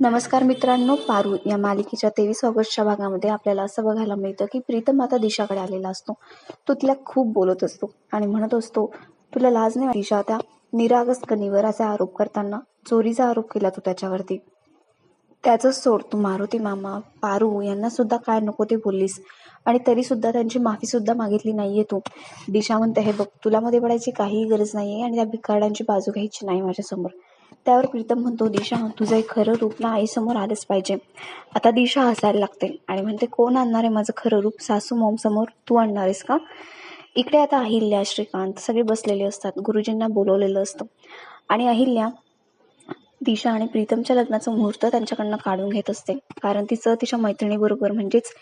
नमस्कार मित्रांनो पारू या मालिकेच्या तेवीस ऑगस्टच्या भागामध्ये आपल्याला असं बघायला मिळतं की प्रीतम आता दिशाकडे आलेला असतो. तो तिला खूप बोलत असतो आणि म्हणत असतो तुला लाज नाही दिशा? त्या निरागस कनीवर असा आरोप करताना चोरीचा आरोप केला तू त्याच्यावरती. त्याचंच सोड तू मारुती मामा पारू यांना सुद्धा काय नको ते बोललीस. आणि तरी सुद्धा त्यांची माफी सुद्धा मागितली नाहीये तू. दिशा म्हणते हे बघ तुला मध्ये पडायची काहीही गरज नाहीये आणि त्या भिकारड्यांची बाजू घ्यायची नाही माझ्यासमोर. त्यावर प्रीतम म्हणतो दिशा तुझं एक खरं रूप ना आईसमोर आलंच पाहिजे. आता दिशा हसायला लागते आणि म्हणते कोण आणणार आहे माझं खरं रूप? सासू मॉम समोर तू आणणार आहेस का? इकडे आता अहिल्या श्रीकांत सगळे बसलेले असतात. गुरुजींना बोलवलेलं असतं. आणि अहिल्या दिशा आणि प्रीतमच्या लग्नाचं मुहूर्त त्यांच्याकडनं काढून घेत असते. कारण तिचं तिच्या मैत्रिणीबरोबर म्हणजेच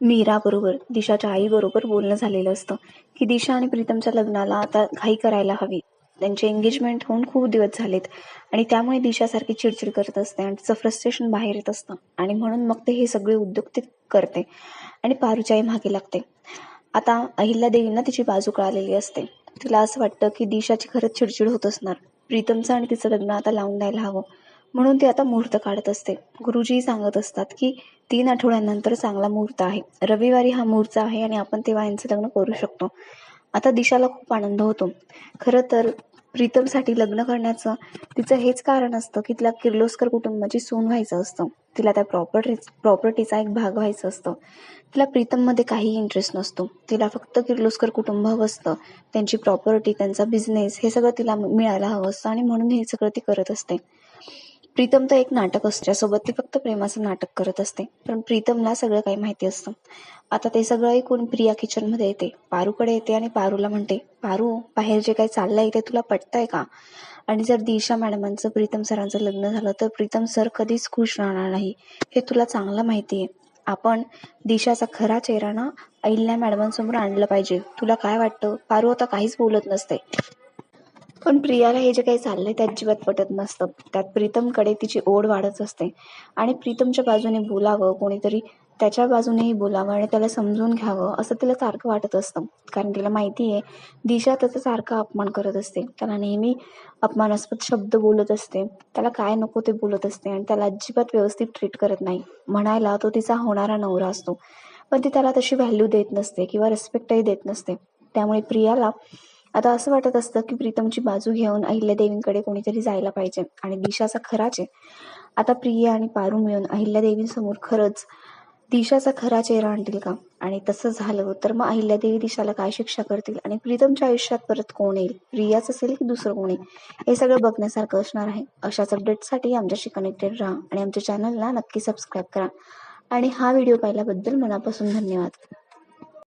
मीराबरोबर दिशाच्या आईबरोबर बोलणं झालेलं असतं. की दिशा आणि प्रीतमच्या लग्नाला आता घाई करायला हवी. त्यांचे एंगेजमेंट होऊन खूप दिवस झालेत. आणि त्यामुळे दिशासारखी चिडचिड करत असते आणि तिचं फ्रस्ट्रेशन बाहेर येत असतं. आणि म्हणून मग ते हे सगळे उद्योग ते करते. आणि पारुच्याही मागे लागते. आता अहिल्या देवींना तिची बाजू कळालेली असते. तिला असं वाटतं की दिशाची खरंच चिडचिड होत असणार. प्रीतमचं आणि तिचं लग्न आता लावून द्यायला हवं. म्हणून ती आता मुहूर्त काढत असते. गुरुजी सांगत असतात की तीन आठवड्यानंतर चांगला मुहूर्त आहे. रविवारी हा मुहूर्त आहे आणि आपण तेव्हा यांचं लग्न करू शकतो. आता दिशाला खूप आनंद होतो. खरं तर प्रीतमसाठी लग्न करण्याचं तिचं हेच कारण असतं की तिला किर्लोस्कर कुटुंबाची सून व्हायचं असतं. तिला त्या प्रॉपर्टी प्रॉपर्टीचा एक भाग व्हायचं असतं. तिला प्रीतममध्ये काही इंटरेस्ट नसतो. तिला फक्त किर्लोस्कर कुटुंब हवं असतं. त्यांची प्रॉपर्टी त्यांचा बिझनेस हे सगळं तिला मिळायला हवं असतं आणि म्हणून हे सगळं ती करत असते. प्रीतम तर एक नाटक असतं. त्यासोबत ती फक्त प्रेमाचं नाटक करत असते. पण प्रीतमला सगळं काही माहिती असतं. आता ते सगळं ऐकून प्रिया किचनमध्ये येते. पारूकडे येते आणि पारूला म्हणते पारू बाहेर जे काही चाललंय ते तुला पटतंय का? आणि जर दिशा मॅडमांचं प्रीतम सरांचं लग्न झालं तर प्रीतम सर कधीच खुश राहणार नाही. हे तुला चांगलं माहिती आहे. आपण दिशाचा खरा चेहरा ना अहिल्या मॅडमांसमोर आणलं पाहिजे. तुला काय वाटतं? पारू आता काहीच बोलत नसते. पण प्रियाला हे जे काही चाललंय ते अजिबात पटत नसतं. त्यात प्रीतमकडे तिची ओढ वाढत असते. आणि प्रीतमच्या बाजूने बोलावं कोणीतरी त्याच्या बाजूनेही बोलावं आणि त्याला समजून घ्यावं असं तिला सारखं वाटत असतं. कारण तिला माहिती आहे दिशा त्याचा सारखा अपमान करत असते. त्याला नेहमी अपमानास्पद शब्द बोलत असते. त्याला काय नको ते बोलत असते आणि त्याला अजिबात व्यवस्थित ट्रीट करत नाही. म्हणायला तो तिचा होणारा नवरा असतो. पण ती त्याला तशी व्हॅल्यू देत नसते किंवा रिस्पेक्टही देत नसते. त्यामुळे प्रियाला आता असं वाटत असतं की प्रीतमची बाजू घेऊन अहिल्यादेवींकडे कोणीतरी जायला पाहिजे आणि दिशाचा खराच आहे. आता प्रिया आणि पारू मिळून अहिल्यादेवींसमोर खरंच दिशाचा खरा चेहरा आणतील का? आणि तसं झालं तर मग अहिल्यादेवी दिशाला काय शिक्षा करतील? आणि प्रीतमच्या आयुष्यात परत कोण येईल? प्रियाच असेल की दुसरं कोणी हे सगळं बघण्यासारखं असणार आहे. अशाच अपडेटसाठी आमच्याशी कनेक्टेड राहा आणि आमच्या चॅनलला नक्की सबस्क्राईब करा. आणि हा व्हिडिओ पाहिल्याबद्दल मनापासून धन्यवाद.